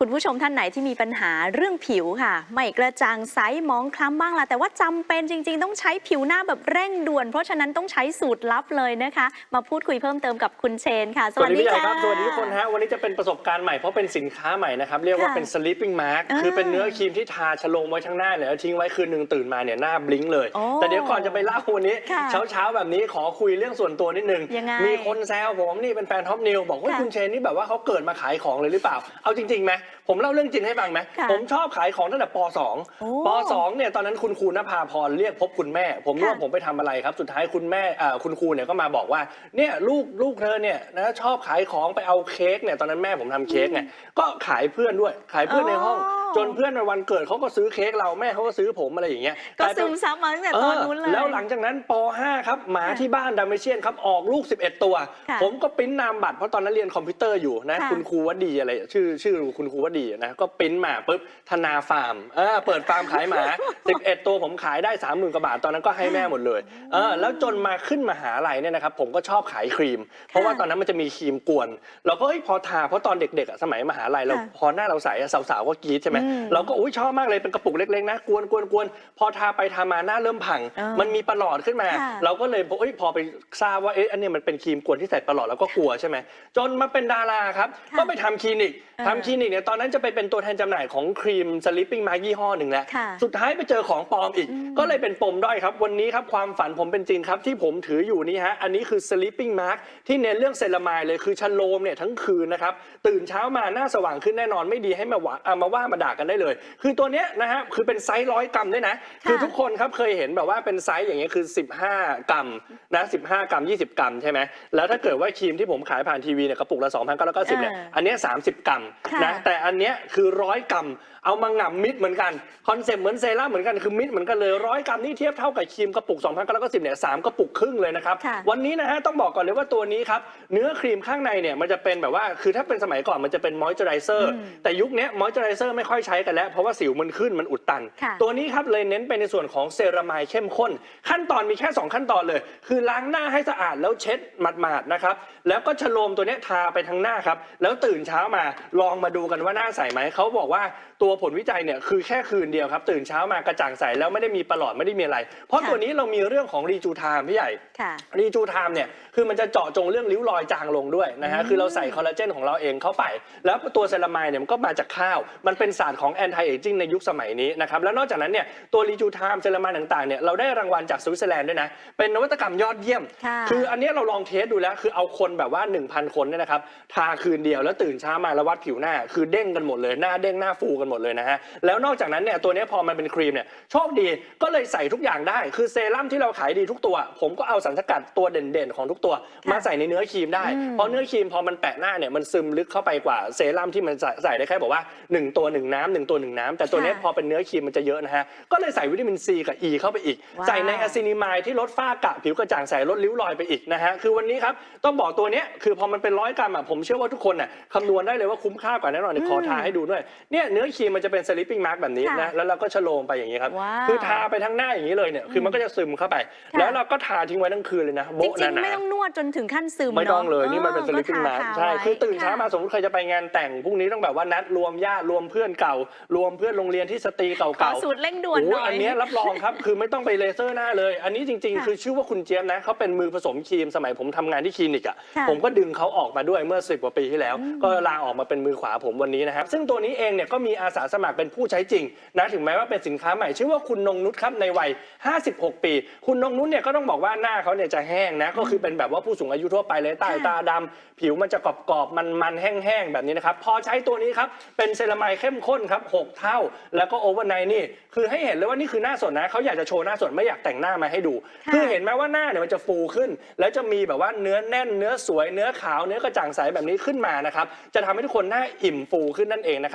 คุณผู้ชมท่านไหนที่มีปัญหาเรื่องผิวค่ะ ไม่กระจ่างใสหมองคล้ำบ้างละแต่ว่าจำเป็นจริง ๆ ต้องใช้ผิวหน้าแบบเร่งด่วน เพราะฉะนั้นต้องใช้สูตรลับเลยนะคะ มาพูดคุยเพิ่มเติมกับคุณเชนค่ะสสวัวัสสดีดีพี่ใหญ่ค่ะครับสวัสดีทุกคนฮะวันนี้จะเป็นประสบการณ์ใหม่เพราะเป็นสินค้าใหม่นะครับเรียกว่าค่ะเป็น sleeping mask อ่าคือเป็นเนื้อครีมที่ทาชะโลมไว้ทั้งหน้าเนี่ยแล้วทิ้งไว้คืนหนึ่งตื่นมาเนี่ยหน้าบลิงก์เลยโอ้แต่เดี๋ยวก่อนจะไปเล่าวันนี้ค่ะเช้าเช้าๆแบบนี้ขอคุยเรื่องส่วนตัวนิดนึงยังไงมีคนแซวผมนี่เป็นแฟนท็อปนิวบอกว่าค่ะคุณเชนนี่แบบว่าเขาเกิดมาขายของเลยหรือเปล่า เอาจริงๆไหมผมเล่าเรื่องจริงให้ฟังไหมค่ะผมชอบขายของตั้งแต่ป โอ้ .2 ป .2 เนี่ยตอนนั้นคุณครูนภาพรเรียกพบคุณแม่ ผมรู้ค่ะว่าผมไปทำอะไรครับ สุดท้ายคุณแม่อ่าคุณครูเนี่ยก็มาบอกว่าเนี่ยลูกลูกเธอเนี่ยนะชอบขายของไปเอาเค้กเนี่ยตอนนั้นแม่ผมทำเค้กไงก็ขายเพื่อนด้วยขายเพื่อนในห้อง อ๋อ จนเพื่อนในวันเกิดเขาก็ซื้อเค้กเราแม่เขาก็ซื้อผมอะไรอย่างเงี้ยก็ลายเป็ซึนมซับมาตั้งแต่เอตอนอนู้นเลย แล้วหลังจากนั้นป .5 ครับหมาค่ะที่บ้านดัมเมเชียนครับออกลูก 11 ตัวค่ะผมก็ปริ้นนามบัตรเพราะตอนนั้นเรียนคอมพิวเตอร์อยู่นะค่ะคุณครูวดีอะไร ชื่อชื่อคุณครูวดีนะก็ปริ้นมาปุ๊บธนาฟาร์มเออเปิดฟาร์มขายหมา 11 ตัวผมขายได้ 30,000กว่าบาทตอนนั้นก็ให้แม่หมดเลยเออแล้วจนมาขึ้นมหาลัยเนี่ยนะครับผมก็ชอบขายครีม เพราะว่าตอนนั้นมันจะมีครีมกวน เราก็เอ้ยพอทาเพราะตอนเด็กๆอะสมัยมหาลัยเราค่ะพอหน้าเราใสอะสาวๆก็กรี๊ดใช่ไหมอืมเราก็อุ้ยชอบมากเลยเป็นกระปุกเล็กๆนะกวนกวนกวนพอทาไปทามาหน้าเริ่มพังเออมันมีประหลอดขึ้นมาค่ะเราก็เลยพอเอ้ยพอไปทราบว่าเอ๊ะอันเนี้ยมันเป็นครีมกวนที่ใส่ประหลอดแล้วก็กลัวใช่ไหมจนมาเป็นดาราครับค่ะก็ไปทำคลินิกเออทำคลินิกเนี่ยตอนนั้นจะไปเป็นตัวแทนจำหน่ายของครีมสลิปปิ้งมายี่ห้อหนึ่งแล้วค่ะสุดท้ายไปเจอของปลอมอีกอืมก็เลยเป็นปมด้อยครับวันนี้ครับความฝันผมเป็นจริงครับที่ผมถืออยู่นี่ฮะอันนี้คือ sleeping mask ที่เน้นเรื่องเซรามายเลยคือชะโลมเนี่ยทั้งคืนนะครับตื่นเช้ามาหน้าสว่างขึ้นแน่นอนไม่ดีให้มาว่าอะมาว่ามาด่ากันได้เลย คือตัวเนี้ยนะฮะคือเป็นไซส์ร้อยกรัมด้วยนะคือทุกคนครับเคยเห็นแบบว่าเป็นไซส์อย่างเงี้ยคือ 15 กรัมนะ15 กรัม 20 กรัมใช่ไหมแล้วถ้าเกิดว่าครีมที่ผมขายผ่านทีวีเนี่ยกระปุกละ2,990เนี่ยอ่าอันเนี้ย30 กรัมค่ะนะแต่อันเนี้ยคือร้อยกรัมเอามาหง่ำมิดเหมือนกันคอนเซ็ปต์เหมือนเซรั่มเหมือนกันคือมิดเหมือนกันเลยร้อยกรัมนี่เทียบเท่ากับครีมกระปุก2,990เนี่ยสามกระปุกครึ่งเลยนะครับค่ะวันนี้นะฮะต้องบอกก่อนเลยว่าตัวนี้ครับเนื้อครีมข้างในเนี่ยมันจะเป็นแบบว่าคือถ้าเป็นสมัยก่อนมันจะเป็นมอยเจอไรเซอร์อืมแต่ยุคเนี้ยมอยเจอไรเซอร์ไม่ค่อยใช้กันแล้ว เพราะว่าสิวมันขึ้นมันอุดตัน ค่ะ ตัวนี้ครับเลยเน้นไปในส่วนของเซรามายเข้มข้น ขั้นตอนมีแค่ 2 ขั้นตอนเลย คือล้างหน้าให้สะอาดแล้วเช็ดหมาดๆนะครับแล้วก็ชโลมตัวเนี้ยทาไปทั้งหน้าครับแล้วตื่นเช้ามาลองมาดูกันว่าหน้าใสไหมเขาบอกว่าตัวผลวิจัยเนี่ยคือแค่คืนเดียวครับตื่นเช้ามากระจ่างใสแล้วไม่ได้มีประหลอดไม่ได้มีอะไร เพราะค่ะตัวนี้เรามีเรื่องของรีจูไทม์พี่ใหญ่ ค่ะ รีจูไทม์เนี่ยคือมันจะเจาะจงเรื่องริ้วรอยจางลงด้วยนะฮะอืมคือเราใส่คอลลาเจนของเราเองเข้าไป แล้วตัวเซรามายเนี่ยมันก็มาจากข้าว มันเป็นศาสตร์ของแอนตี้เอจิ้งในยุคสมัยนี้นะครับแล้วนอกจากนั้นเนี่ยตัวรีจูไทม์เซรามายต่างๆเนี่ยเราได้รางวัลจากสวิตเซอร์แลนด์ด้วยนะ เป็นนวัตกรรมยอดเยี่ยมค่ะคืออันเนี้ยเราลองเทสดูแล้วคือเอาคนแบบว่า 1,000 คนเนี่ยนะครับทาคืนเดียวแล้วตื่นเช้ามาแล้ววัดผิวหน้า คือเด้งกันหมดเลยหน้าเด้งหน้าฟูกันหมดเลยนะฮะแล้วนอกจากนั้นเนี่ยตัวเนี้ยพอมันเป็นครีมเนี่ยโชคดีก็เลยใส่ทุกอย่างได้ คือเซรั่มที่เราขายดีทุกตัว ผมก็เอาสารสกัดตัวเด่นๆ ของทุกตัวมาใส่ในเนื้อครีมได้อืมเพราะเนื้อครีมพอมันแปะหน้าเนี่ยมันซึมลึกเข้าไปกว่าเซรั่มที่มันใส่ใส่ได้แค่บอกว่า 1 ตัว1น้ำหนึ่งตัว1น้ำแต่ตัวเนี้ยค่ะพอเป็นเนื้อครีมมันจะเยอะนะฮะ ก็เลยใส่วิตามินซีกับอ e เข้าไปอีก ว้าว ใส่ในอะซินิมายที่ลดฝ้ากระผิวกระจ่างใสลดริ้วรอยไปอีกนะฮะ คือวันนี้ครับ ต้องบอกตัวเนี้ยคือพอมันเป็นร้อยกรัมอะผมเชื่อว่าทุกคนน่ะคำนวณได้เลยว่าคุ้มค่ากว่าแน่นอนเดี๋ยวขอทาให้ดูด้วยเนี่ยเนื้อครีมมันจะเป็นสลิปปิ้งมาร์กแบบนี้ค่ะนะแล้วเราก็ชะโลมไปอย่างนี้ครับว้าว คือทาไปทั้งหน้าอย่างนี้เลยเนี่ยคือมันก็จะซึมเข้าไปค่ะแล้วเราก็ทาทิ้งไว้ทั้งคืนเลยนะจโบ๊ะริงหๆนาไม่ๆ ต้องนวดจนถึงขั้นซึมไม่ต้องเะเลยนี่มันเป็นออสลิปปิ้งก็มาทาใช่ไว้คือตื่นเช้ามาค่ะสมมติใครจะไปงานแต่งพรุ่งนี้ต้องแบบว่านัดรวมญาติรวมเพื่อนเก่า รวมเพื่อนโรงเรียนที่สตรีขอเก่าๆสูตรเร่งด่วนหโอ้น่อย อันเนี้ยรับรองครับ คือไม่ต้องไปเลเซอร์หน้าเลย อันนี้จริงค่ะๆคือชื่อว่าคุณเจี๊ยบนะเขาเป็นมือผสมครีมสมัยผมทำงานที่คลินิกอะค่ะผมก็ดึงเขาออกมาด้วยเมื่อสิบกว่าปีที่แล้วอืมก็ลาออกมาเป็นมือขวาผมวันนี้นะครับ ซึ่งตัวนี้เองเนี่ยก็มีอาสาสมัครเป็นผู้ใช้จริงนะถึงแม้ว่าเป็นสินค้าใหม่ชื่อว่าคุณนงนุชครับในวัย 56 ปี คุณนงนุชเนี่ยก็ต้องบอกว่าหน้าเขาเนี่ยจะแห้งนะก็คือเป็นแบบว่าผู้สูงอายุทั่วไปเลยใต้ค่ะ ตาดำผิวมันจะกรอบๆ มันๆ แห้งๆ แบบนี้นะครับ พอใช้ตัวนี้ครับ เป็นเซรามายเข้มข้นครับหกเท่า แล้วก็โอเวอร์ไนท์นี่ คือให้เห็นเลยว่านี่คือหน้าสดนะเขาอยากจะโชว์หน้าสดไม่อยากแต่งหน้ามาให้ดูค่ะคือเห็นไหมว่าหน้าเนี่ยมันจะฟูขึ้น แล้วจะมีแบบว่าเนื้อแน่นเนื้อสวยเนื้อขาวเนื้อกระจ่างใสแบบนี้ขึ้นมานะครับจะทำให้ทุกคนหน้าอิ่มฟูขึ้นนั่นเองนะครับ